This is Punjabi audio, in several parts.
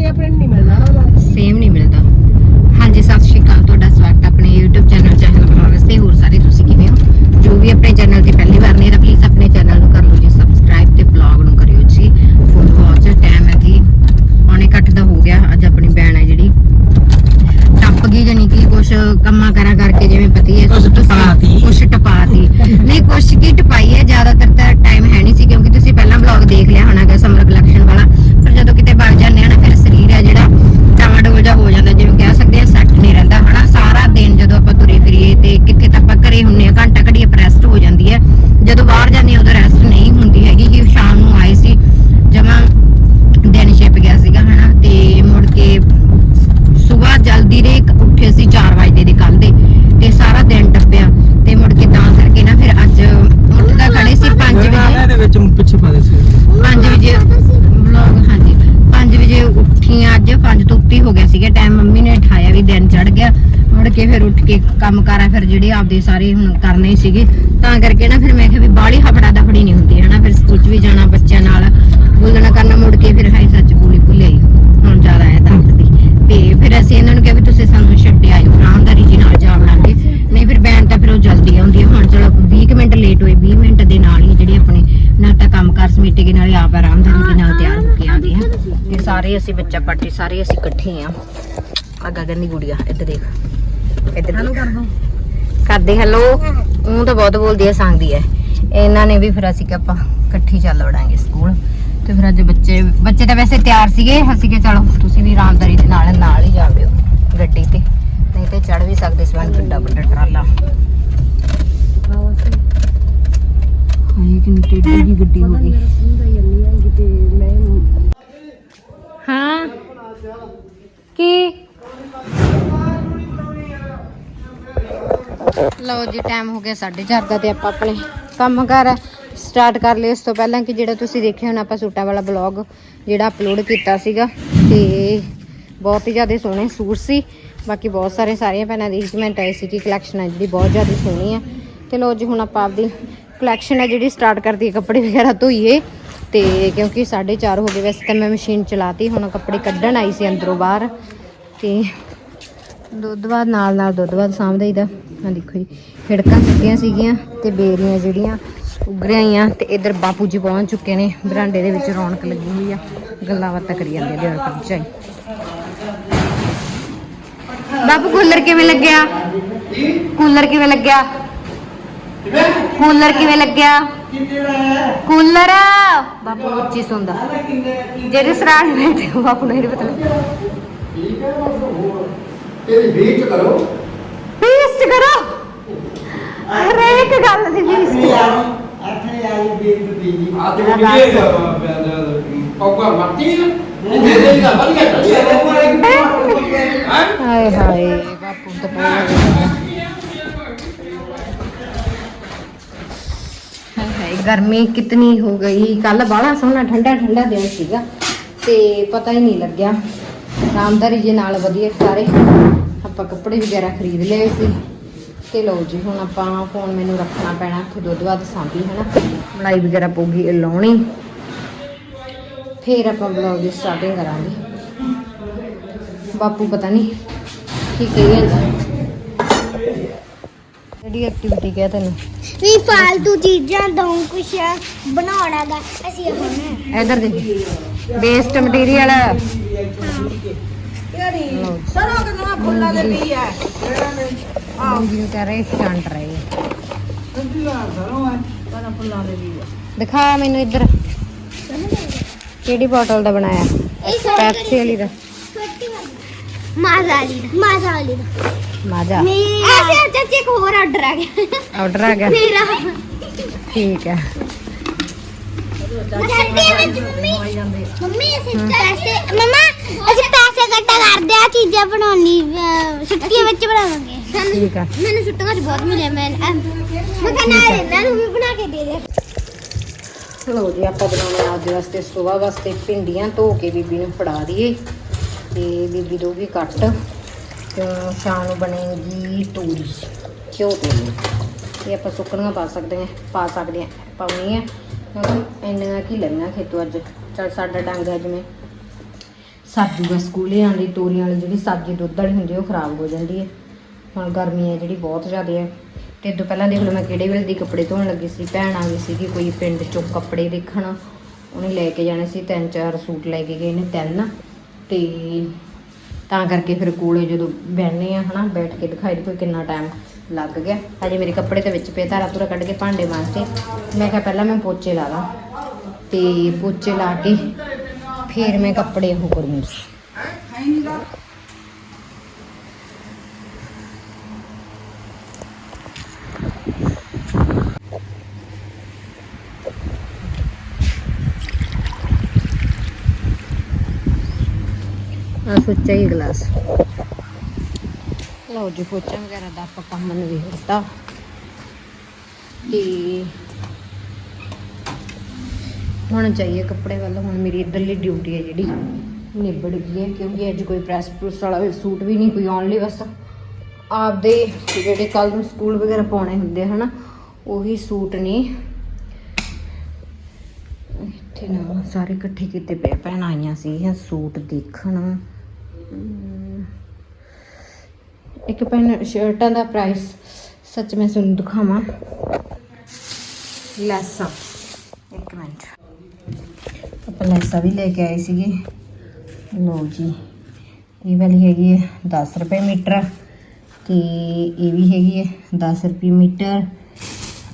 ਸੇ ਆਪਣੇ ਨੂੰ ਨਹੀਂ ਮਿਲਣਾ ਨਾ ਸੇਮ ਨਹੀਂ ਮਿਲਦਾ। ਹਾਂਜੀ ਸਤਿ ਸ਼੍ਰੀ ਅਕਾਲ। ਤੁਹਾਡਾ ਸਵਾਗਤ ਹੈ ਆਪਣੇ YouTube ਚੈਨਲ ਚੈਨਲ ਬਣਾਉਣ ਵਾਸਤੇ। ਹੋਰ ਸਾਰੇ ਤੁਸੀਂ ਕਿਵੇਂ ਹੋ? ਜੋ ਵੀ ਆਪਣੇ ਚੈਨਲ ਤੇ ਪਹਿਲੀ ਵਾਰ ਨਹੀਂ ਤਾਂ ਪਲੀਜ਼ ਆਪਣੇ ਚੈਨਲ ਨੂੰ ਕਰ ਲਓ ਜੀ। ਸਬਸਕ੍ਰਾਈਬ ਤੇ ਬਲੌਗ ਨੂੰ ਕਰਿਓ ਜੀ। ਫੋਨ ਵਾਚ ਟਾਈਮ ਹੈ ਜੀ। ਪੌਣੇ ਕੱਟ ਦਾ ਹੋ ਗਿਆ। ਅੱਜ ਆਪਣੀ ਭੈਣ ਹੈ ਜਿਹੜੀ। ਟੱਪ ਗਈ ਜਾਨੀ ਕਿ ਕੁਛ ਕੰਮਾਂ ਕਰਾਂ ਕਰਕੇ ਜਿਵੇਂ ਪਤੀ ਹੈ ਕੁਛ ਟਪਾਤੀ। ਕੁਛ ਟਪਾਤੀ। ਨਹੀਂ ਕੁਛ ਕੀ ਟਪਾਈ ਹੈ ਜ਼ਿਆਦਾਤਰ ਤਾਂ ਟਾਈਮ ਹੈ ਨਹੀਂ ਸੀ ਕਿਉਂਕਿ ਤੁਸੀਂ ਪਹਿਲਾਂ ਬਲੌਗ ਦੇਖ ਲਿਆ ਹੋਣਾਗਾ ਸਮਰ ਕਲੈਕਸ਼ਨ ਵਾਲਾ ਪਰ ਜਦੋਂ ਕਿਤੇ ਵਗ ਜਾਂਦੇ ਆ ਨਾ ਫਿਰ ਸਰੀਰ ਹੈ ਜਿਹੜਾ ਟਾਵਾਡੋਲ ਜਿਹਾ ਹੋ ਜਾਂਦਾ ਜਿਵੇਂ ਕਹਿ ਸਕਦੇ ਆ ਸੈੱਟ ਨਹੀਂ ਰਹਿੰਦਾ ਹਨਾ ਸਾਰਾ ਦਿਨ ਜਦੋਂ ਆਪਾਂ ਤੁਰੇ ਫਿਰੀਏ ਤੇ ਕਿੱਥੇ ਤਾਂ ਆਪਾਂ ਘਰੇ ਹੁੰਨੇ ਆ ਘੰਟਾ ਘੜੀ ਰੈਸਟ ਹੋ ਜਾਂਦੀ ਹੈ ਜਦੋਂ ਬਾਹਰ ਜਾਂਦੇ ਆ ਉਦੋਂ ਰੈਸਟ ਨਹੀਂ ਹੁੰਦੀ ਹੈਗੀ ਕਿ ਸ਼ਾਮ ਨੂੰ ਆਏ ਸੀ ਜਮਾ ਦਿਨ ਛਿਪ ਗਿਆ ਸੀਗਾ ਹਨਾ ਤੇ ਮੁੜ ਕੇ ਸਵੇਰ ਜਲਦੀ ਦੇ ਉੱਠੇ ਸੀ 4 ਵਜੇ ਦੇ ਕੱਲ ਦੇ ਤੇ ਸਾਰਾ ਦਿਨ ਟੱਪਿਆ ਤੇ ਮੁੜ ਕੇ ਤਾਂ ਕਰਕੇ ਨਾ ਫਿਰ ਅੱਜ ਉੱਠਦਾ ਖੜੇ ਸੀ 5 ਵਜੇ ਦੇ ਵਿੱਚ ਪਿੱਛੇ ਪਾ ਦੇ ਸੀ 5 ਵਜੇ ਵਲੌਗ ਹਾਂਜੀ 5 ਵਜੇ ਉੱਠੀ ਆ ਅੱਜ 5 ਤੋਂ ਉੱਤੇ ਹੋ ਗਿਆ ਸੀਗਾ ਟਾਈਮ ਮੰਮੀ ਨੇ ਉਠਾਇਆ ਵੀ ਦਿਨ ਚੜ ਗਿਆ ਮੁੜ ਫਿਰ ਉੱਠ ਕੇ ਕੰਮ ਕਰਾਂ ਫਿਰ ਜਿਹੜੇ ਆਪਦੇ ਸਾਰੇ ਹੁਣ ਕਰਨੇ ਸੀਗੇ, ਤਾਂ ਕਰਕੇ ਨਾ ਫਿਰ ਮੈਂ ਕਿਹਾ ਵੀ ਬਾਹਲੀ ਹਫੜਾ ਦਫੜੀ ਨਹੀਂ ਹੁੰਦੀ, ਹਨਾ, ਫਿਰ ਸਕੂਲ 'ਚ ਵੀ ਜਾਣਾ ਬੱਚਿਆਂ ਨਾਲ, ਬੋਲਣਾ ਕਰਨਾ ਮੁੜ ਕੇ ਫਿਰ ਹਾਈ ਸੱਚ ਬੋਲੀ ਭੁੱਲ ਆਈ, ਹੁਣ ਜ਼ਿਆਦਾ ਹੈ ਦਰਦ ਤੇ ਫਿਰ ਅਸੀਂ ਇਹਨਾਂ ਨੂੰ ਕਿਹਾ ਵੀ ਤੁਸੀਂ ਸਾਨੂੰ ਛੱਡ ਆਇਓ, ਆਰਾਮਦਾਰੀ ਜੀ ਨਾਲ ਜਾ ਵੜਾਂਗੇ ਨਹੀਂ ਫਿਰ ਬੈਨ ਤਾਂ ਫਿਰ ਉਹ ਜਲਦੀ ਆਉਂਦੀ ਹੈ ਹੁਣ ਚਲੋ 20 ਕੁ ਮਿੰਟ ਲੇਟ ਹੋਏ 20 ਮਿੰਟ ਦੇ ਨਾਲ ਹੀ ਜਿਹੜੇ ਆਪਣੇ ਨਾਲ ਤਾਂ ਕੰਮ ਕਰ ਸਮੇਟੇ ਕੇ ਨਾਲੇ ਆਪ ਆਰਾਮਦਾਰੀ ਦੇ ਨਾਲ ਤਿਆਰ ਹੋ ਕੇ ਆਉਂਦੇ ਆ। ਤੇ ਸਾਰੇ ਅਸੀਂ ਬੱਚਾ ਪਾਰਟੀ ਸਾਰੇ ਅਸੀਂ ਇਕੱਠੇ ਆ। ਆ ਗਗਨ ਦੀ ਗੁੜੀਆ, ਇੱਧਰ ਦੇਖ। ਇੱਧਰ ਦੇਖ। ਕਰ ਦੋ ਕਰਦੇ ਹੈਲੋ ਉਹ ਤਾਂ ਬਹੁਤ ਬੋਲਦੀ ਹੈ ਸੰਗਦੀ ਹੈ ਇਹਨਾਂ ਨੇ ਵੀ ਫਿਰ ਅਸੀਂ ਕਿ ਆਪਾਂ ਇਕੱਠੀ ਚੱਲ ਵੜਾਂਗੇ ਸਕੂਲ। ਤੇ ਫਿਰ ਅੱਜ ਬੱਚੇ ਬੱਚੇ ਤਾਂ ਵੈਸੇ ਤਿਆਰ ਸੀਗੇ। ਅਸੀਂ ਕਿ ਚਲੋ ਤੁਸੀਂ ਵੀ ਆਰਾਮਦਾਰੀ ਦੇ ਨਾਲ ਨਾਲ ਹੀ ਜਾਵਿਓ ਗੱਡੀ ਤੇ ਨਹੀਂ ਤੇ ਚੜ ਵੀ ਸਕਦੇ ਸੀ ਵਨ ਵੱਡਾ ਵੱਡਾ ਟਰਾਲਾ ਹਾਏ ਕਿੰਨੀ ਟੇਢੀ ਜੀ ਗੱਡੀ ਹੋ ਗਈ ਹਾਂ ਕੀ ਲਓ ਜੀ ਟਾਈਮ ਹੋ ਗਿਆ 4:30 ਦਾ ਤੇ ਆਪਾਂ ਆਪਣੇ ਕੰਮ ਕਰ ਸਟਾਰਟ ਕਰ ਲਿਆ ਇਸ ਤੋਂ ਪਹਿਲਾਂ ਕਿ ਜਿਹੜਾ ਤੁਸੀਂ ਦੇਖਿਆ ਹੁਣ, ਆਪਾਂ ਸੂਟਾਂ ਵਾਲਾ ਬਲੌਗ ਜਿਹੜਾ ਅਪਲੋਡ ਕੀਤਾ ਸੀਗਾ, ਤੇ ਬਹੁਤ ਹੀ ਜ਼ਿਆਦਾ ਸੋਹਣੇ ਸੂਟ ਸੀ। ਬਾਕੀ ਬਹੁਤ ਸਾਰੇ ਸਾਰੀਆਂ ਭੈਣਾਂ ਦੀ ਕਮੈਂਟ ਆਈ ਸੀ ਕਿ ਕਲੈਕਸ਼ਨ ਹੈ ਜਿਹੜੀ ਬਹੁਤ ਜ਼ਿਆਦਾ ਸੋਹਣੀ ਹੈ ਤੇ ਲਓ ਜੀ, ਹੁਣ ਆਪਾਂ ਆਪਦੀ ਕਲੈਕਸ਼ਨ ਹੈ ਜਿਹੜੀ ਸਟਾਰਟ ਕਰਦੀ ਹੈ ਕੱਪੜੇ ਵਗੈਰਾ ਧੋਈਏ। ਤੇ ਕਿਉਂਕਿ 4:30 ਹੋ ਗਏ, ਵੈਸੇ ਤਾਂ ਮੈਂ ਮਸ਼ੀਨ ਚਲਾਤੀ, ਹੁਣ ਕੱਪੜੇ ਕੱਢਣ ਆਈ ਸੀ ਅੰਦਰੋਂ ਬਾਹਰ। ਤੇ ਦੁੱਧ ਬਾਅਦ ਨਾਲ ਨਾਲ ਦੁੱਧ ਬਾਅਦ ਸਾਂਭਦਾ ਹੀ ਦਾ ਆ ਦੇਖੋ ਜੀ ਖਿੜਕਾਂ ਸੁੱਕੀਆਂ ਸੀਗੀਆਂ ਤੇ ਬੇਰੀਆਂ ਜਿਹੜੀਆਂ ਉੱਗਰੀਆਂ ਆਈਆਂ ਤੇ ਇਧਰ ਬਾਪੂ ਜੀ ਪਹੁੰਚ ਚੁੱਕੇ ਨੇ। ਬਰਾਂਡੇ ਦੇ ਵਿੱਚ ਰੌਣਕ ਲੱਗੀ ਹੋਈ ਆ। ਗੱਲਾਂ ਬਾਤਾਂ ਕਰੀ ਜਾਂਦੇ ਆ ਦੇਵਰ ਭਰਜਾਈ ਬਾਪੂ, ਕੂਲਰ ਕਿਵੇਂ ਲੱਗਿਆ? ਕੂਲਰ ਕਿਵੇਂ ਲੱਗਿਆ? ਕੂਲਰ ਕਿਵੇਂ ਲੱਗਿਆ? ਕੂਲਰ? ਬਾਪੂ ਉੱਚੀ ਸੁਣਦਾ। ਜਿਹੜੇ ਸਰਾਣੇ ਬੈਠੇ ਉਹ ਬਾਪੂ ਨੂੰ ਨਹੀਂ ਪਤਾ ਤੇਰੀ ਵੇਚ ਕਰੋ। ਫੀਸਟ ਕਰੋ। ਹਰੇਕ ਗੱਲ ਦੀ ਫੀਸਟ ਆਖਣੇ ਆਈ ਬੇਇੱਜ਼ਤੀ ਦੀ ਆ ਤੇ ਮੈਂ ਵੀ ਦੱਸ। ਇਹ ਪੌਕਾ ਮਰਤੀ ਨਾ ਦੇ ਦੇ ਦਾ ਵਧੀਆ ਚੱਲੀ ਹੈ? ਹਾਏ ਹਾਏ ਬਾਪੂ ਤਾਂ ਹਾਏ ਹਾਏ ਗਰਮੀ ਕਿਤਨੀ ਹੋ ਗਈ। ਕੱਲ ਬਾਹਲਾ ਸੋਹਣਾ ਠੰਡਾ ਠੰਡਾ ਦਿਨ ਸੀਗਾ। ਤੇ ਪਤਾ ਹੀ ਨਹੀਂ ਲੱਗਿਆ। ਆਰਾਮਦਾਰੀ ਜੇ ਨਾਲ ਵਧੀਆ ਸਾਰੇ। ਆਪਾਂ ਕੱਪੜੇ ਵਗੈਰਾ ਖਰੀਦ ਲਏ ਸੀ। ਤੇ ਲਓ ਜੀ ਹੁਣ ਆਪਾਂ ਫੋਨ ਮੈਨੂੰ ਰੱਖਣਾ ਪੈਣਾ ਇੱਥੇ ਦੁੱਧ ਵੱਧ ਸਾਂਭੀ ਹਨਾ? ਮਲਾਈ ਵਗੈਰਾ ਪਊਗੀ ਲਾਉਣੀ। ਫੇਰ ਆਪਾਂ ਬਲੌਗ ਦੀ ਸਟਾਰਟਿੰਗ ਕਰਾਂਗੇ। ਬਾਪੂ ਪਤਾ ਨਹੀਂ ਕੀ ਕਹੀ ਜਾਂਦਾ। ਕਿਹੜੀ ਐਕਟੀਵਿਟੀ ਕਿਹਾ ਤੈਨੂੰ? ਵੀ ਫਾਲਤੂ ਚੀਜ਼ਾਂ ਤੋਂ ਕੁਛ ਬਣਾਉਣਾ ਦਾ ਅਸੀਂ ਹੁਣ ਇਧਰ ਦੇਖ ਵੇਸਟ ਮਟੀਰੀਅਲ ਸਰੋਂ ਫੁੱਲਾਂ ਦੇ ਵੀ ਹੈ। ਕਰ ਰਹੇ ਛੰਟ ਰਹੇ ਆ। ਪਰ ਫੁੱਲਾਂ ਦੇ ਵੀ ਹੈ ਦਿਖਾ ਮੈਨੂੰ ਇੱਧਰ। ਕਿਹੜੀ ਬੋਟਲ ਦਾ ਬਣਾਇਆ? ਪੈਪਸੀ ਵਾਲੀ ਦਾ। ਮਾਜ਼ਾਲੀ ਦਾ ਮਾਜ਼ਾਲੀ ਦਾ। ਮਾਜਾ। ਮੇਰੀ। ਐਸੇ ਚਾਚੀ ਇੱਕ ਹੋਰ ਆਰਡਰ ਆ ਗਿਆ। ਆਰਡਰ ਆ ਗਿਆ। ਮੇਰਾ। ਠੀਕ ਹੈ। ਮੰਮੀ ਮੰਮੀ ਅਸੀਂ ਪੈਸੇ ਮਮਾ ਅਸੀਂ ਪੈਸੇ ਇਕੱਠਾ ਆ ਚੀਜ਼ਾਂ ਬਣਾਉਣੀ ਛੁੱਟੀਆਂ ਵਿੱਚ ਬਣਾਵਾਂਗੇ ਠੀਕ ਆ। ਮੈਨੂੰ ਛੁੱਟੀਆਂ 'ਚ ਬਹੁਤ ਮਿਲੇ ਮੈਂ ਮੈਂ ਕਹਿੰਦਾ ਇਹਨਾਂ ਨੂੰ ਵੀ ਬਣਾ ਕੇ ਦੇ ਦੇ। ਲੋ ਜੀ ਆਪਾਂ ਬਣਾਉਣੇ ਆ ਆਪਦੇ ਵਾਸਤੇ ਸੁਬਾਹ ਵਾਸਤੇ ਭਿੰਡੀਆਂ ਧੋ ਕੇ ਬੀਬੀ ਨੂੰ ਫੜਾ ਦਈਏ। ਤੇ ਬੀਬੀ ਦੋਗੀ ਕੱਟ। ਤੇ ਸ਼ਾਮ ਨੂੰ ਬਣੇਗੀ ਤੋਰੀ ਘਿਓ ਤੋਰੀ ਇਹ ਆਪਾਂ ਸੁੱਕਣੀਆਂ ਪਾ ਸਕਦੇ ਹਾਂ ਪਾ ਸਕਦੇ ਹਾਂ ਪਾਉਣੀ ਹੈ ਕਿਉਂਕਿ ਇੰਨੀਆਂ ਕੀ ਲੈਣਾ ਖੇਤੋਂ ਅੱਜ। ਚਲ ਸਾਡਾ ਡੰਗ ਹੈ ਜਿਵੇਂ। ਸਬਜ਼ੀ ਸਕੂਲੇ ਆਉਣ ਦੀ ਤੋਰੀਆਂ ਵਾਲੀ ਜਿਹੜੀ ਸਬਜ਼ੀ, ਦੁੱਧ ਵਾਲੀ ਹੁੰਦੀ ਹੈ ਉਹ ਖਰਾਬ ਹੋ ਜਾਂਦੀ ਹੈ। ਹੁਣ ਗਰਮੀ ਹੈ ਜਿਹੜੀ, ਬਹੁਤ ਜ਼ਿਆਦਾ ਹੈ। ਤੇ ਇਹ ਤੋਂ ਪਹਿਲਾਂ ਦੇਖ ਲਓ, ਮੈਂ ਕਿਹੜੇ ਵੇਲੇ ਦੀ ਕੱਪੜੇ ਧੋਣ ਲੱਗੀ ਸੀ। ਭੈਣ ਆ ਗਈ ਸੀਗੀ ਕੋਈ ਪਿੰਡ ਚੋਂ ਕੱਪੜੇ ਦੇਖਣ। ਉਹਨੇ ਲੈ ਕੇ ਜਾਣੇ ਸੀ, ਤਿੰਨ ਚਾਰ ਸੂਟ ਲੈ ਕੇ ਗਏ ਨੇ ਤਿੰਨ। ਤੇ ਤਾਂ ਕਰਕੇ ਫਿਰ ਕੋਲੇ ਜਦੋਂ ਬਹਿਨੇ ਆ ਹਨਾ, ਬੈਠ ਕੇ ਦਿਖਾਈ ਦੇ ਕੋਈ ਕਿੰਨਾ ਟਾਈਮ ਲੱਗ ਗਿਆ। ਹਜੇ ਮੇਰੇ ਕੱਪੜੇ ਤੇ ਵਿੱਚ ਪਏ, ਧਾਰਾ ਧੁਰਾ ਕੱਢ ਕੇ ਭਾਂਡੇ ਮਾਂਜਤੇ। ਮੈਂ ਕਿਹਾ, ਪਹਿਲਾਂ ਮੈਂ ਪੋਚੇ ਲਾ ਲਾਂ। ਤੇ ਪੋਚੇ ਲਾ ਕੇ ਫਿਰ ਮੈਂ ਕੱਪੜੇ ਉਹ ਕਰੂੰਗੀ। ਆ ਸੁੱਚਾ ਹੀ ਗਲਾਸ। ਲਓ ਜੀ, ਪੋਚਾ ਵਗੈਰਾ ਦਾ ਆਪਾਂ ਕੰਮ ਨਿਬੇੜਤਾ। ਤੇ ਹੁਣ ਚਾਹੀਏ ਕੱਪੜੇ ਵੱਲ, ਹੁਣ ਮੇਰੀ ਇੱਧਰਲੀ ਡਿਊਟੀ ਹੈ ਜਿਹੜੀ, ਨਿਬੜ ਗਈ ਹੈ, ਕਿਉਂਕਿ ਅੱਜ ਕੋਈ ਪ੍ਰੈਸ ਪ੍ਰੂਸ ਵਾਲਾ ਸੂਟ ਵੀ ਨਹੀਂ ਕੋਈ ਆਉਣ ਲਈ, ਬਸ ਆਪਦੇ ਜਿਹੜੇ ਕੱਲ ਨੂੰ ਸਕੂਲ ਵਗੈਰਾ ਪਾਉਣੇ ਹੁੰਦੇ ਆ, ਹਨਾ, ਉਹੀ ਸੂਟ ਨੇ। ਇੱਥੇ ਨਾ ਸਾਰੇ ਇਕੱਠੇ ਕੀਤੇ ਪਏ ਭੈਣਾਂ ਆਈਆਂ ਸੀ ਸੂਟ ਦੇਖਣ। ਇੱਕ ਭੈਣ ਸ਼ਰਟਾਂ ਦਾ ਪ੍ਰਾਈਸ ਸੱਚ ਮੈਂ ਤੁਹਾਨੂੰ ਦਿਖਾਵਾਂ। ਲੈਸਾਂ। ਲੈਸਾਂ ਵੀ ਲੈ ਕੇ ਆਏ ਸੀਗੇ। ਲੋ ਜੀ, ਇਹ ਵਾਲੀ ਹੈਗੀ ਹੈ 10 ਰੁਪਏ ਮੀਟਰ, ਤੇ ਇਹ ਵੀ ਹੈਗੀ ਹੈ 10 ਰੁਪਏ ਮੀਟਰ।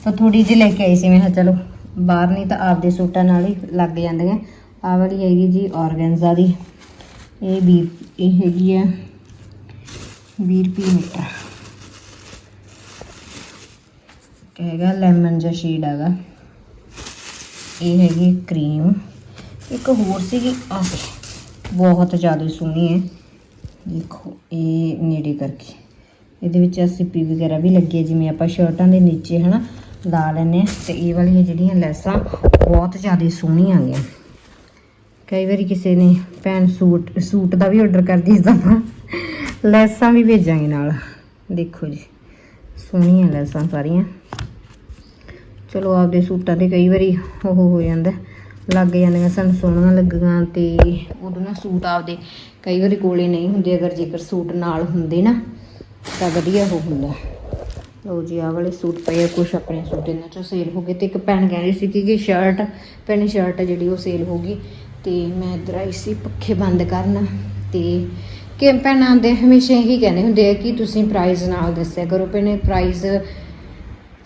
ਤਾਂ ਥੋੜੀ ਜਿਹੀ ਲੈ ਕੇ ਆਈ ਸੀ ਮੈਂ ਕਿਹਾ ਚਲੋ, ਬਾਹਰ ਨਹੀਂ ਤਾਂ ਆਪਦੇ ਸੂਟਾਂ ਨਾਲ ਹੀ ਲੱਗ ਜਾਂਦੀਆਂ। ਆ ਵਾਲੀ ਹੈਗੀ ਜੀ ਔਰਗੈਂਜ਼ਾ ਦੀ। ਇਹ ਵੀ, ਇਹ ਹੈਗੀ ਹੈ 20 ਰੁਪਏ ਮੀਟਰ। ਹੈਗਾ ਲੈਮਨ ਜਿਹਾ ਸ਼ੇਡ ਹੈਗਾ। ਇਹ ਹੈਗੀ ਕਰੀਮ। ਇੱਕ ਹੋਰ ਸੀਗੀ, ਆਹ ਬਹੁਤ ਜ਼ਿਆਦਾ ਸੋਹਣੀ ਹੈ। ਦੇਖੋ, ਇਹ ਨੇੜੇ ਕਰਕੇ। ਇਹਦੇ ਵਿੱਚ ਸਿੱਪੀ ਵਗੈਰਾ ਵੀ ਲੱਗੀ ਹੈ, ਜਿਵੇਂ ਆਪਾਂ ਸ਼ਰਟਾਂ ਦੇ ਨੀਚੇ, ਹਨਾ, ਲਾ ਲੈਨੇ ਆ ਤੇ ਇਹ ਵਾਲੀਆਂ ਜਿਹੜੀਆਂ ਲੈਸਾਂ, ਬਹੁਤ ਜ਼ਿਆਦਾ ਸੋਹਣੀਆਂ ਆ ਕਈ ਵਾਰੀ ਕਿਸੇ ਨੇ ਭੈਣ ਸੂਟ ਸੂਟ ਦਾ ਵੀ ਆਰਡਰ ਕਰਦੀ ਇਸ ਆਪਾਂ। ਲੈਸਾਂ ਵੀ ਭੇਜਾਂਗੇ ਨਾਲ। ਦੇਖੋ ਜੀ, ਸੋਹਣੀਆਂ ਲੈਸਾਂ ਸਾਰੀਆਂ। ਚਲੋ, ਆਪਦੇ ਸੂਟਾਂ ਤੇ ਕਈ ਵਾਰੀ ਉਹ ਹੋ ਜਾਂਦਾ। ਲੱਗ ਜਾਂਦੀਆਂ ਸਾਨੂੰ, ਸੋਹਣੀਆਂ ਲੱਗੀਆਂ ਤੇ ਉਦੋਂ ਨਾ ਸੂਟ ਆਪਦੇ ਕਈ ਵਾਰੀ ਕੋਲੇ ਨਹੀਂ ਹੁੰਦੇ, ਅਗਰ ਜੇਕਰ ਸੂਟ ਨਾਲ ਹੁੰਦੇ ਨਾ, ਤਾਂ ਵਧੀਆ ਉਹ ਹੁੰਦਾ। ਲਓ ਜੀ, ਆਹ ਵਾਲੇ ਸੂਟ ਪਏ ਆ, ਕੁਛ ਆਪਣੇ ਸੂਟ ਇਹਨਾਂ ਚੋਂ ਸੇਲ ਹੋ ਗਏ ਤੇ ਇੱਕ ਭੈਣ ਕਹਿੰਦੀ ਸੀ ਕਿ ਕਿ ਸ਼ਰਟ ਪੈਨ ਸ਼ਰਟ ਜਿਹੜੀ ਉਹ ਸੇਲ ਹੋ ਗਈ ਤੇ ਮੈਂ ਇੱਧਰ ਆਈ ਸੀ ਪੱਖੇ ਬੰਦ ਕਰਨ ਤੇ ਕਿ ਭੈਣਾਂ ਦੇ ਹਮੇਸ਼ਾ ਇਹੀ ਕਹਿੰਦੇ ਹੁੰਦੇ ਆ ਕਿ ਤੁਸੀਂ ਪ੍ਰਾਈਸ ਨਾਲ ਦੱਸਿਆ ਕਰੋ। ਭੈਣੇ ਪ੍ਰਾਈਸ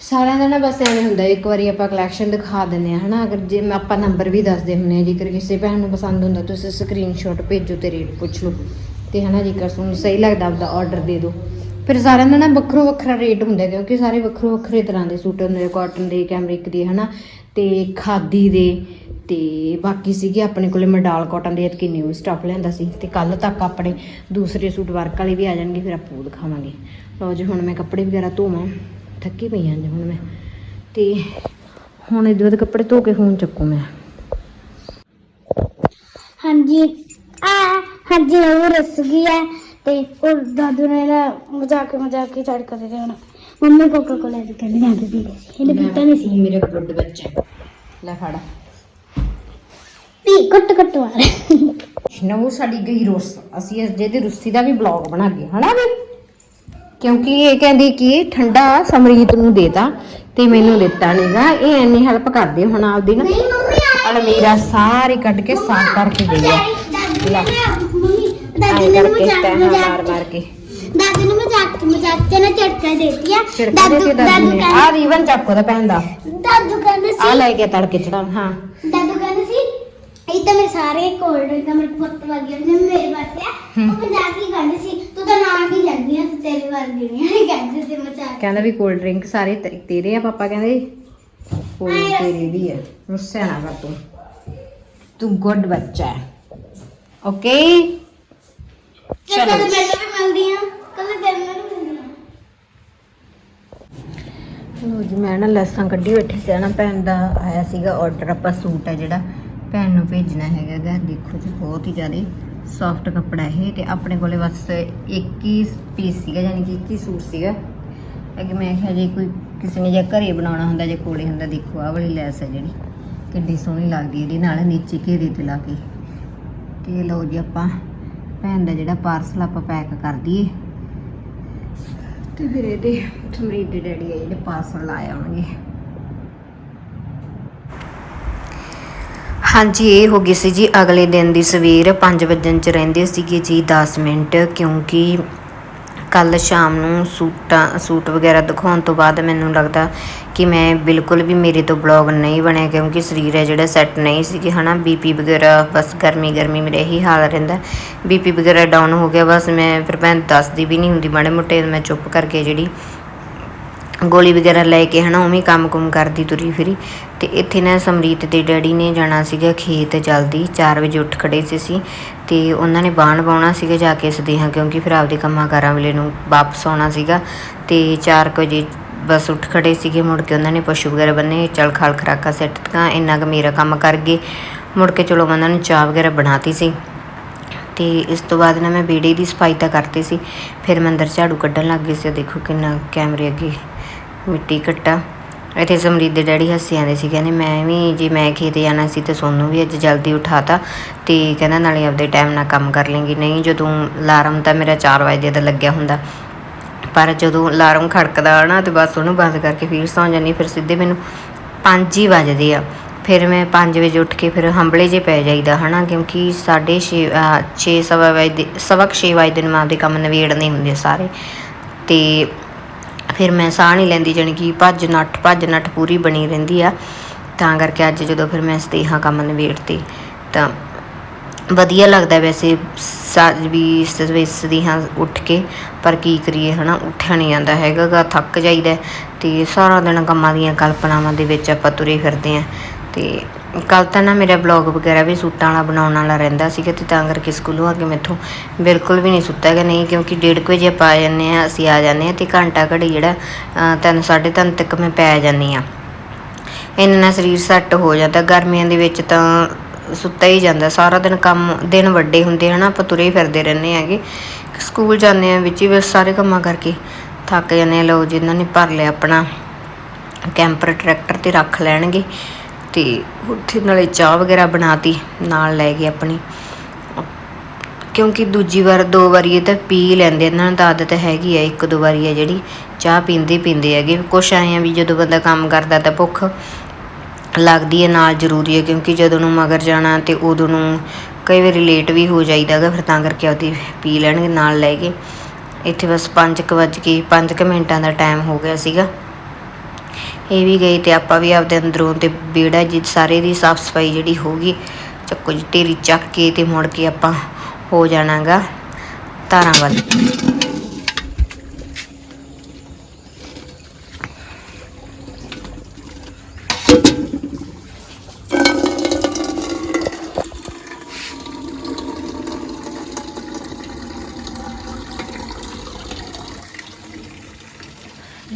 ਸਾਰਿਆਂ ਦਾ ਨਾ ਬਸ ਐਵੇਂ ਹੁੰਦਾ ਇੱਕ ਵਾਰੀ ਆਪਾਂ ਕਲੈਕਸ਼ਨ ਦਿਖਾ ਦਿੰਦੇ ਆ ਹਨਾ? ਅਗਰ ਜੇ ਆਪਾਂ ਨੰਬਰ ਵੀ ਦੱਸਦੇ ਹੁੰਨੇ ਆ ਜੇਕਰ ਕਿਸੇ ਭੈਣ ਨੂੰ ਪਸੰਦ ਹੁੰਦਾ, ਤੁਸੀਂ ਸਕਰੀਨਸ਼ਾਟ ਭੇਜੋ ਤੇ ਰੇਟ ਪੁੱਛ ਲਓ। ਤੇ ਹਨਾ, ਜੇਕਰ ਤੁਹਾਨੂੰ ਸਹੀ ਲੱਗਦਾ ਆਪਦਾ ਆਰਡਰ ਦੇ ਦਿਓ। ਫਿਰ ਸਾਰਿਆਂ ਦਾ ਨਾ ਵੱਖਰੋ ਵੱਖਰਾ ਰੇਟ ਹੁੰਦਾ, ਕਿਉਂਕਿ ਸਾਰੇ ਵੱਖਰੋ ਵੱਖਰੇ ਤਰ੍ਹਾਂ ਦੇ ਸੂਟ ਹੁੰਦੇ ਆ ਕਾਟਨ ਦੇ ਕੈਮਰਿਕ ਦੇ, ਹਨਾ? ਤੇ ਖਾਦੀ ਦੇ, ਤੇ ਬਾਕੀ ਸੀਗੇ ਆਪਣੇ ਕੋਲੇ ਮਡਾਲ ਕਾਟਨ ਦੇ ਇਤਕੀ ਨਿਊ ਸਟਾਫ ਲੈਂਦਾ ਸੀ। ਤੇ ਕੱਲ ਤੱਕ ਆਪਣੇ ਦੂਸਰੇ ਸੂਟ ਵਰਕ ਵਾਲੇ ਵੀ ਆ ਜਾਣਗੇ, ਫਿਰ ਆਪਾਂ ਉਹ ਦਿਖਾਵਾਂਗੇ। ਲਓ ਜੀ, ਹੁਣ ਮੈਂ ਕੱਪੜੇ ਵਗੈਰਾ ਧੋਵਾਂ। ਥੱਕੀ ਪਈ ਹਾਂ ਹੁਣ ਮੈਂ। ਤੇ ਹੁਣ ਇਹਦੇ ਬਾਅਦ ਕੱਪੜੇ ਧੋ ਕੇ ਫੋਨ ਚੱਕੂ ਮੈਂ। ਹਾਂਜੀ। ਆ ਹਾਂਜੀ ਉਹ ਰਸ ਗਈ ਹੈ ਤੇ ਉਹ ਦਾਦੂ ਨੇ ਨਾ ਮਜ਼ਾਕ ਮਜ਼ਾਕ ਕੇ ਚੜ ਕਰ ਦਿੱਤੇ ਹੁਣ। ਮੰਮੀ ਕੋਕਾ ਕੋਲਾ ਦੀ ਕਹਿੰਦੀ ਜਾਂਦੀ ਦੀ ਇਹਨੇ ਪੀਤਾ ਨਹੀਂ ਸੀ। ਮੇਰੇ ਗੁੱਡ ਬੱਚਾ। ਲੈ ਫੜ। ਪੀ ਕੁੱਟ ਕੁੱਟ ਮਾਰ ਨਵੂ ਸਾਡੀ ਗਈ ਰੁੱਸ। ਅਸੀਂ ਇਸ ਜਿਹਦੇ ਰੁੱਸੀ ਦਾ ਵੀ ਬਲੌਗ ਬਣਾ ਗਏ। ਹਨਾ ਵੀ? ਕਿਉਂਕਿ ਇਹ ਕਹਿੰਦੀ ਕਿ ਠੰਡਾ ਸਮਰੀਤ ਨੂੰ ਦੇਤਾ ਤੇ ਮੈਨੂੰ ਦਿੱਤਾ ਨਹੀਂਗਾ ਇਹ ਇੰਨੀ ਹੈਲਪ ਕਰਦੇ ਹੁਣ ਆਪਦੀ ਨਾ। ਅਲਮੀਰਾ ਸਾਰੀ ਕੱਢ ਕੇ ਸਾਫ਼ ਕਰਕੇ ਗਈ ਲੈ। ਦਾਦੀ ਨੇ ਕਰਕੇ ਮਜ਼ਾਕ ਮਜ਼ਾਕ ਮਾਰ ਮਾਰ ਕੇ। ਦਾਦੀ ਨੇ ਮਜ਼ਾਕ ਮਜ਼ਾਕ ਤੇ ਨਾ ਝਟਕਾ ਦਿੱਤੀ ਆ। ਦਾਦੀ ਦਾਦੂ ਕਹਿੰਦਾ ਆ ਰੀਵਨ ਚੱਕੋ ਦਾ ਭੈਣ ਦਾ। ਦਾਦੂ ਕਹਿੰਦੇ ਆ ਸੀ ਲੈ ਕੇ ਤੜਕੇ ਚੜਾ ਹਾਂ। ਦਾਦੂ ਕਹਿੰਦੇ ਸੀ ਇਹ ਤਾਂ ਮੇਰੇ ਸਾਰੇ ਕੋਲਡ ਤਾਂ ਮੇਰੇ ਪੁੱਤ ਵਰਗੇ ਨੇ ਮੇਰੇ ਪਾਸੇ ਆ। ਹਮ। ਉਹ ਮਜ਼ਾਕ ਹੀ ਕਰਦੇ ਸੀ। ਤੂੰ ਤਾਂ ਨਾਲ ਹੀ ਲੱਗਦੀ ਆ ਤੇਰੇ ਵਰਗੇ ਨਹੀਂ ਕਹਿੰਦੇ ਸੀ ਮਜ਼ਾਕ ਕਹਿੰਦਾ ਵੀ ਕੋਲਡ ਡਰਿੰਕ ਸਾਰੇ ਤੇ- ਤੇਰੇ ਆ ਪਾਪਾ ਕਹਿੰਦੇ ਅਸੀਂ- ਤੇਰੀ ਵੀ ਹੈ ਰੁੱਸਿਆ ਨਾ ਕਰ ਤੂੰ। ਤੂੰ ਗੁੱਡ ਬੱਚਾ ਹੈ। ਓਕੇ ਚਲੋ। ਚਲੋ ਮੈਂ ਵੀ ਮਿਲਦੀ ਆ ਕੱਲ ਤੇਰੇ ਨਾਲ ਵੀ ਮਿਲਦੀ ਆ। ਲੋ ਜੀ ਮੈਂ ਨਾ ਲੈਸਾਂ ਕੱਢੀ ਬੈਠੀ ਸੀ ਨਾ ਭੈਣ ਦਾ ਆਇਆ ਸੀਗਾ ਆਰਡਰ ਆਪਾਂ ਸੂਟ ਹੈ ਜਿਹੜਾ। ਭੈਣ ਨੂੰ ਭੇਜਣਾ ਹੈਗਾ ਗਾ ਦੇਖੋ ਜੀ ਬਹੁਤ ਹੀ ਜ਼ਿਆਦਾ ਸੌਫਟ ਕੱਪੜਾ ਇਹ ਤੇ ਆਪਣੇ ਕੋਲੇ ਬਸ 21 ਪੀਸ ਸੀਗਾ ਯਾਨੀ ਕਿ 21 ਸੂਟ ਸੀਗਾ। ਅੱਗੇ ਮੈਂ ਕਿਹਾ, ਜੇ ਕੋਈ ਕਿਸੇ ਨੇ ਜੇ ਘਰੇ ਬਣਾਉਣਾ ਹੁੰਦਾ, ਜੇ ਕੋਲੇ ਹੁੰਦਾ, ਦੇਖੋ, ਆਹ ਵਾਲੀ ਲੈਸ ਹੈ ਜਿਹੜੀ। ਕਿੰਨੀ ਸੋਹਣੀ ਲੱਗਦੀ ਇਹਦੇ ਨਾਲ, ਨੀਚੇ ਘੇਰੇ ਤੇ ਲਾ ਕੇ। ਤੇ ਲਓ ਜੀ ਆਪਾਂ, ਭੈਣ ਦਾ ਜਿਹੜਾ ਪਾਰਸਲ ਆਪਾਂ ਪੈਕ ਕਰ ਦਈਏ। ਤੇ ਫਿਰ ਇਹਦੇ ਸਮਰੀਤ ਦੇ ਡੈਡੀ ਆ ਜਿਹੜੇ ਪਾਰਸਲ ਲਾ ਆਉਣਗੇ। ਹਾਂਜੀ, ਇਹ ਹੋ ਗਈ ਸੀ ਜੀ ਅਗਲੇ ਦਿਨ ਦੀ ਸਵੇਰ 5 ਵਜੇ ਚ ਰਹਿੰਦੇ ਸੀਗੇ ਜੀ 10 ਮਿੰਟ, ਕਿਉਂਕਿ ਕੱਲ ਸ਼ਾਮ ਨੂੰ ਸੂਟਾਂ, ਸੂਟ ਵਗੈਰਾ ਦਿਖਾਉਣ ਤੋਂ ਬਾਅਦ ਮੈਨੂੰ ਲੱਗਦਾ ਕਿ ਮੈਂ ਬਿਲਕੁਲ ਵੀ ਮੇਰੇ ਤੋਂ ਬਲੌਗ ਨਹੀਂ ਬਣਿਆ, ਕਿਉਂਕਿ ਸਰੀਰ ਹੈ ਜਿਹੜਾ ਸੈੱਟ ਨਹੀਂ ਸੀ ਸੀਗੇ ਹਨਾ ਬੀਪੀ ਵਗੈਰਾ ਬਸ ਗਰਮੀ ਗਰਮੀ ਮੇਰੇ ਇਹੀ ਹਾਲ ਰਹਿੰਦਾ। ਬੀਪੀ ਵਗੈਰਾ ਡਾਊਨ ਹੋ ਗਿਆ, ਬਸ ਮੈਂ ਫਿਰ ਮੈਂ ਦੱਸਦੀ ਵੀ ਨਹੀਂ ਹੁੰਦੀ, ਮਾੜੇ ਮੋਟੇ ਮੈਂ ਚੁੱਪ ਕਰਕੇ ਜਿਹੜੀ ਗੋਲੀ ਵਗੈਰਾ ਲੈ ਕੇ ਹਨਾ, ਉਵੇਂ ਕੰਮ ਕੁਮ ਕਰਦੀ ਤੁਰੀ ਫਿਰੀ। ਤੇ ਇੱਥੇ ਨਾ ਸਮਰੀਤ ਦੇ ਡੈਡੀ ਨੇ ਜਾਣਾ ਸੀਗਾ ਖੇਤ ਜਲਦੀ 4 ਵਜੇ ਉੱਠ ਖੜੇ ਸੀ ਸੀ ਤੇ ਉਹਨਾਂ ਨੇ ਬਾਣ ਪਾਉਣਾ ਸੀਗਾ ਜਾ ਕੇ ਸਦੇਹਾਂ ਕਿਉਂਕਿ ਫਿਰ ਆਪਦੇ ਕੰਮਾਂ ਕਾਰਾਂ ਵੇਲੇ ਨੂੰ ਵਾਪਸ ਆਉਣਾ ਸੀਗਾ। ਤੇ 4 ਵਜੇ ਬਸ ਉੱਠ ਖੜੇ ਸੀਗੇ, ਮੁੜ ਕੇ ਉਹਨਾਂ ਨੇ ਪਸ਼ੂ ਵਗੈਰਾ ਬੰਨੇ, ਚਲ ਖਾਲ ਖਰਾਕਾ ਸੈੱਟ ਤਾਂ ਇੰਨਾ ਕੁ ਮੇਰਾ ਕੰਮ ਕਰ ਗਏ। ਮੁੜ ਕੇ ਚਲੋ ਮੈਂ ਉਹਨਾਂ ਨੂੰ ਚਾਹ ਵਗੈਰਾ ਬਣਾਤੀ ਸੀ। ਤੇ ਇਸ ਤੋਂ ਬਾਅਦ ਨਾ ਮੈਂ ਬੇੜੇ ਦੀ ਸਫ਼ਾਈ ਤਾਂ ਕਰਤੀ ਸੀ। ਫਿਰ ਮੈਂ ਅੰਦਰ ਝਾੜੂ ਕੱਢਣ ਲੱਗ ਗਈ ਸੀ ਦੇਖੋ ਕਿੰਨਾ ਕੈਮਰੇ ਅੱਗੇ ਮਿੱਟੀ ਕੱਟਾ। ਇੱਥੇ ਸਮਰੀਦ ਦੇ ਡੈਡੀ ਹੱਸੇ ਆਂਦੇ ਸੀ, ਕਹਿੰਦੇ ਮੈਂ ਵੀ ਜੇ ਮੈਂ ਖੇਤ ਜਾਣਾ ਸੀ ਤੇ ਸੋਨੂੰ ਵੀ ਅੱਜ ਜਲਦੀ ਉਠਾਤਾ ਤੇ ਕਹਿੰਦਾ ਨਾਲੇ ਆਪਦੇ ਟਾਈਮ ਨਾਲ ਕੰਮ ਕਰ ਲੇਂਗੀ। ਨਹੀਂ, ਜਦੋਂ ਅਲਾਰਮ ਤਾਂ ਮੇਰਾ 4 ਵਜੇ ਦਾ ਲੱਗਿਆ ਹੁੰਦਾ। ਪਰ ਜਦੋਂ ਅਲਾਰਮ ਖੜਕਦਾ ਨਾ ਤੇ ਬਸ ਉਹਨੂੰ ਬੰਦ ਕਰਕੇ ਫਿਰ ਸੌਂ ਜਾਂਦੀ, ਫਿਰ ਸਿੱਧੇ ਮੈਨੂੰ 5 ਹੀ ਵੱਜਦੇ ਆ। ਫਿਰ ਮੈਂ 5 ਵਜੇ ਉੱਠ ਕੇ ਫਿਰ ਹੰਬਲੇ ਜੇ ਪੈ ਜਾਈਦਾ, ਹਨਾ? ਕਿਉਂਕਿ 6:30 6 ਸਵਾ ਵਜੇ ਸਵਾ ਕੁ ਛੇ ਵਜੇ ਨੂੰ ਮਾਂ ਦੇ ਕੰਮ ਨਵੇੜਨੇ ਹੁੰਦੇ ਸਾਰੇ। ਤੇ ਫਿਰ ਮੈਂ ਸਾਹ ਨਹੀਂ ਲੈਂਦੀ, ਜਾਣੀ ਕਿ ਭੱਜ ਨੱਠ ਭੱਜ ਨੱਠ ਪੂਰੀ ਬਣੀ ਰਹਿੰਦੀ ਆ। ਤਾਂ ਕਰਕੇ ਅੱਜ ਜਦੋਂ ਫਿਰ ਮੈਂ ਸਤੇਹਾ ਕੰਮ ਨਵੇੜਤੇ ਤਾਂ ਵਧੀਆ ਲੱਗਦਾ ਵੈਸੇ ਵੀ ਸਵੇਸ ਹਾਂ ਉੱਠ ਕੇ, ਪਰ ਕੀ ਕਰੀਏ ਹਨਾ, ਉੱਠਿਆ ਨਹੀਂ ਜਾਂਦਾ ਹੈਗਾ ਗਾ, ਥੱਕ ਜਾਈਦਾ। ਤੇ ਸਾਰਾ ਦਿਨ ਕੰਮਾਂ ਦੀਆਂ ਕਲਪਨਾਵਾਂ ਦੇ ਵਿੱਚ ਆਪਾਂ ਤੁਰੇ ਫਿਰਦੇ ਆਂ। ਤੇ ਕੱਲ ਤਾਂ ਨਾ ਮੇਰਾ ਬਲੌਗ ਵਗੈਰਾ ਵੀ ਸੂਟਾਂ ਵਾਲਾ ਬਣਾਉਣ ਵਾਲਾ ਰਹਿੰਦਾ ਸੀਗਾ ਤੇ ਤਾਂ ਕਰਕੇ ਸਕੂਲੋਂ ਆ ਕੇ ਮੈਥੋਂ ਬਿਲਕੁਲ ਵੀ ਨਹੀਂ ਸੁੱਤਾ ਗਿਆ ਨਹੀਂ ਕਿਉਂਕਿ 1:30 ਵਜੇ ਆਪਾਂ ਆ ਜਾਂਦੇ ਆ ਅਸੀਂ ਆ ਜਾਂਦੇ ਆ ਤੇ ਘੰਟਾ ਘੜੀ ਜਿਹੜਾ ਅ, ਤਿੰਨ ਸਾਢੇ ਤਿੰਨ ਤੱਕ ਮੈਂ ਪੈ ਜਾਂਦੀ ਆ ਇੰਨਾ ਨਾਲ ਸਰੀਰ ਸੈੱਟ ਹੋ ਜਾਂਦਾ ਗਰਮੀਆਂ ਦੇ ਵਿੱਚ ਤਾਂ ਸੁੱਤਾ ਹੀ ਜਾਂਦਾ ਸਾਰਾ ਦਿਨ ਕੰਮ ਦਿਨ ਵੱਡੇ ਹੁੰਦੇ ਹਨਾ ਆਪਾਂ ਤੁਰੇ ਹੀ ਫਿਰਦੇ ਰਹਿੰਦੇ ਹੈਗੇ। ਸਕੂਲ ਜਾਂਦੇ ਆ ਵਿੱਚ ਹੀ ਬਸ ਸਾਰੇ ਕੰਮਾਂ ਕਰਕੇ ਥੱਕ ਜਾਂਦੇ ਆ ਲੋ ਜਿਨ੍ਹਾਂ ਨੇ ਭਰ ਲਿਆ ਆਪਣਾ ਕੈਂਪਰ ਟਰੈਕਟਰ ਤੇ ਰੱਖ ਲੈਣਗੇ। ਤੇ ਉੱਥੇ ਨਾਲੇ ਚਾਹ ਵਗੈਰਾ ਬਣਾਤੀ, ਨਾਲ ਲੈ ਗਏ ਆਪਣੀ। ਕਿਉਂਕਿ ਦੂਜੀ ਵਾਰ, ਦੋ ਵਾਰੀ ਇਹ ਤਾਂ ਪੀ ਲੈਂਦੇ ਇਹਨਾਂ ਨੂੰ ਤਾਂ ਆਦਤ ਹੈਗੀ ਆ ਇੱਕ ਦੋ ਵਾਰੀ ਆ ਜਿਹੜੀ ਚਾਹ ਪੀਂਦੇ ਪੀਂਦੇ ਹੈਗੇ। ਕੁਛ ਆਏ ਆ ਵੀ ਜਦੋਂ ਬੰਦਾ ਕੰਮ ਕਰਦਾ ਤਾਂ ਭੁੱਖ ਲੱਗਦੀ ਹੈ ਨਾਲ ਜ਼ਰੂਰੀ ਹੈ ਕਿਉਂਕਿ ਜਦੋਂ ਨੂੰ ਮਗਰ ਜਾਣਾ ਤੇ ਉਦੋਂ ਨੂੰ ਕਈ ਵਾਰੀ ਲੇਟ ਵੀ ਹੋ ਜਾਈਦਾਗਾ ਫਿਰ ਤਾਂ ਕਰਕੇ ਉਹਦੀ ਪੀ ਲੈਣਗੇ, ਨਾਲ ਲੈ ਕੇ ਇੱਥੇ ਬਸ 5 ਵੱਜ ਕੇ 5 ਮਿੰਟਾਂ ਦਾ ਟਾਈਮ ਹੋ ਗਿਆ ਸੀਗਾ। ਇਹ ਵੀ ਗਏ ਤੇ ਆਪਾਂ ਵੀ ਆਪਦੇ ਅੰਦਰੋਂ ਤੇ ਬੇੜਾ ਜੀ ਸਾਰੇ ਦੀ ਸਾਫ਼ ਸਫ਼ਾਈ ਜਿਹੜੀ ਹੋਗੀ ਚੱਕੋ ਜੀ, ਢੇਰੀ ਚੱਕ ਕੇ ਤੇ ਮੁੜ ਕੇ ਆਪਾਂ ਹੋ ਜਾਣਾਗਾ ਧਾਰਾਂ ਵੱਲ।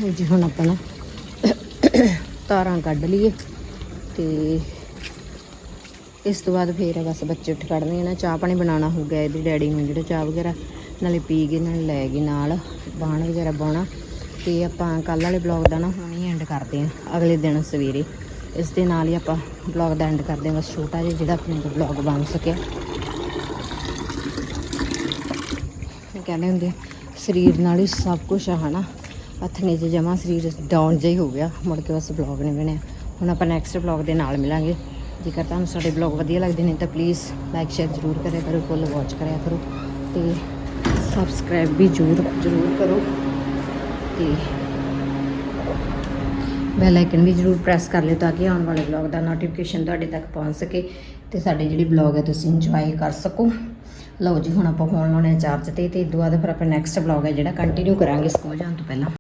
ਜੀ, ਹੁਣ ਆਪਾਂ ਨਾ ਤਾਰਾਂ ਕੱਢ ਲਈਏ ਤੇ ਇਸ ਤੋਂ ਬਾਅਦ ਫੇਰ ਬਸ ਬੱਚੇ ਉੱਠ ਖੜਨੇ ਆ ਨਾ ਚਾਹ ਪਾਣੀ ਬਣਾਉਣਾ ਹੋ ਗਿਆ ਇਹਦੇ ਡੈਡੀ ਨੂੰ ਜਿਹੜਾ ਚਾਹ ਵਗੈਰਾ ਨਾਲੇ ਪੀ ਗਏ ਨਾਲੇ ਲੈ ਗਏ ਨਾਲ ਬਾਣ ਵਗੈਰਾ ਬਾਉਣਾ ਤੇ ਆਪਾਂ ਕੱਲ ਵਾਲੇ ਬਲੌਗ ਦਾ ਨਾ ਹੁਣ ਹੀ ਐਂਡ ਕਰਦੇ ਆ ਅਗਲੇ ਦਿਨ ਸਵੇਰੇ। ਇਸ ਦੇ ਨਾਲ ਹੀ ਆਪਾਂ ਬਲੌਗ ਦਾ ਐਂਡ ਕਰਦੇ ਆ ਬਸ ਛੋਟਾ ਜਿਹਾ ਜਿਹੜਾ ਆਪਣੇ ਕੋਲ ਬਲੌਗ ਬਣ ਸਕਿਆ। ਕਹਿੰਦੇ ਹੁੰਦੇ ਆ, ਸਰੀਰ ਨਾਲ ਹੀ ਸਭ ਕੁਝ ਆ ਹਨਾ? ਹੱਥ ਨੇ 'ਚ ਜਮਾ, ਸਰੀਰ ਡਾਊਨ ਜਿਹਾ ਹੀ ਹੋ ਗਿਆ। ਮੁੜ ਕੇ ਬਸ ਬਲੌਗ ਨਹੀਂ ਬਣਿਆ। ਹੁਣ ਆਪਾਂ ਨੈਕਸਟ ਬਲੌਗ ਦੇ ਨਾਲ ਮਿਲਾਂਗੇ। ਜੇਕਰ ਤੁਹਾਨੂੰ ਸਾਡੇ ਬਲੌਗ ਵਧੀਆ ਲੱਗਦੇ ਨੇ, ਤਾਂ ਪਲੀਜ਼ ਲਾਈਕ ਸ਼ੇਅਰ ਜ਼ਰੂਰ ਕਰਿਆ ਕਰੋ ਫੁੱਲ ਵਾਚ ਕਰਿਆ ਕਰੋ। ਤੇ ਸਬਸਕ੍ਰਾਈਬ ਵੀ ਜ਼ਰੂਰ ਜ਼ਰੂਰ ਕਰੋ। ਤੇ ਬੈਲ ਆਈਕਨ ਵੀ ਜ਼ਰੂਰ ਪ੍ਰੈਸ ਕਰ ਲਿਓ, ਤਾਂ ਕਿ ਆਉਣ ਵਾਲੇ ਬਲੌਗ ਦਾ ਨੋਟੀਫਿਕੇਸ਼ਨ ਤੁਹਾਡੇ ਤੱਕ ਪਹੁੰਚ ਸਕੇ ਤੇ ਸਾਡੇ ਜਿਹੜੀ ਬਲੌਗ ਹੈ ਤੁਸੀਂ ਇੰਜੋਏ ਕਰ ਸਕੋ। ਲਓ ਜੀ, ਹੁਣ ਆਪਾਂ ਫੋਨ ਲਾਉਣੇ ਚਾਰਜ ਤੇ ਤੇ ਇਦੋਂ ਬਾਅਦ ਫਿਰ ਆਪਾਂ ਨੈਕਸਟ ਬਲੌਗ ਹੈ ਜਿਹੜਾ ਕੰਟੀਨਿਊ ਕਰਾਂਗੇ ਸਕੂਲ ਜਾਣ ਤੋਂ ਪਹਿਲਾਂ।